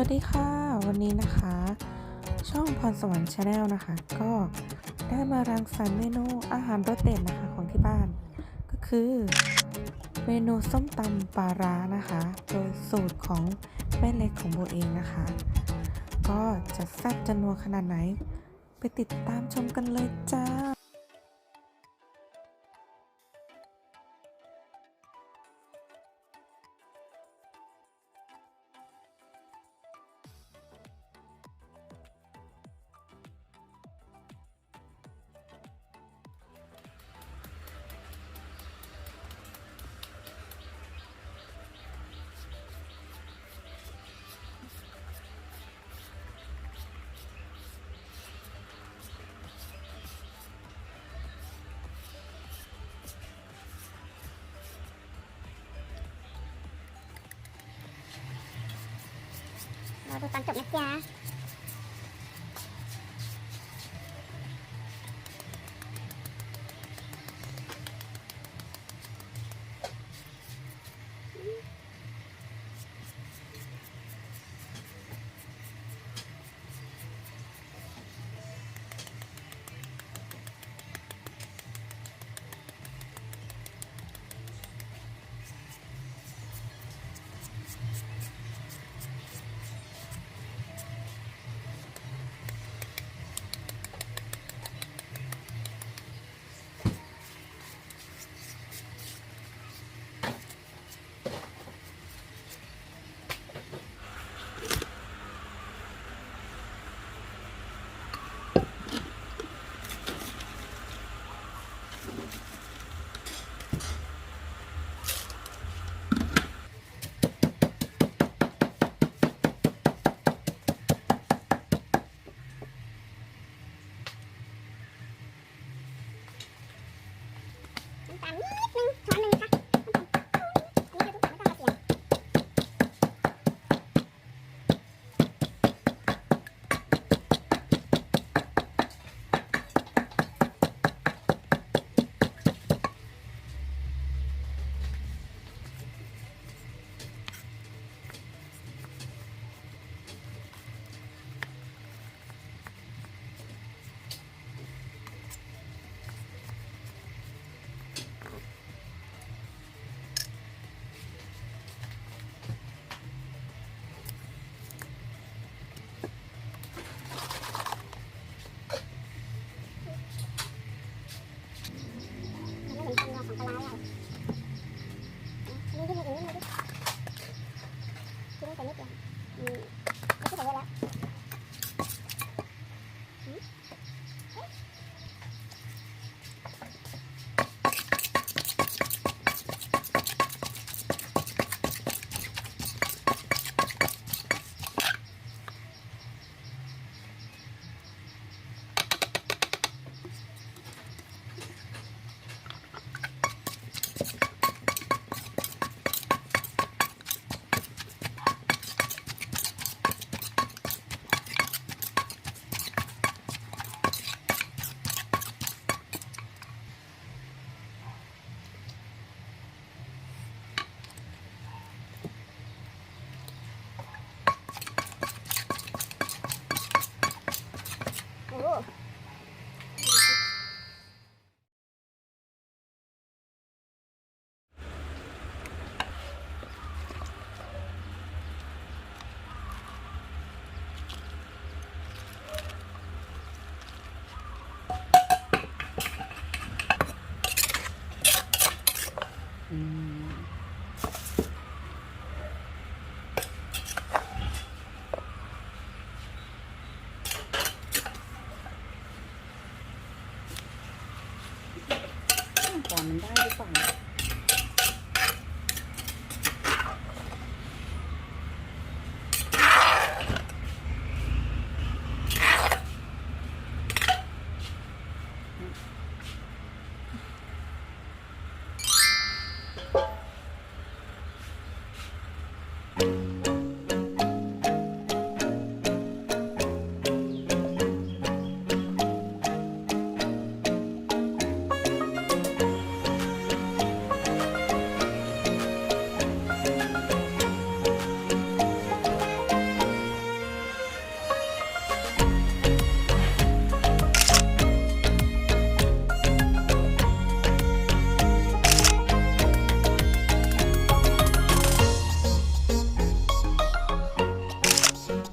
วัสดีค่ะ วันนี้นะคะ ช่องพรสวรรค์ชาแนลนะคะ ก็ได้มารังสรรค์เมนูอาหารรสเด็ดนะคะของที่บ้าน ก็คือ เมนูส้มตำปลาร้านะคะ โดยสูตรของแม่เล็กของโบเองนะคะ ก็จะแซ่บจะนัวขนาดไหน ไปติดตามชมกันเลยจ้า ดูตอนจบนะจ๊ะ จานมันได้หรือเปล่า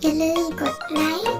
อย่าลืมกดไลค์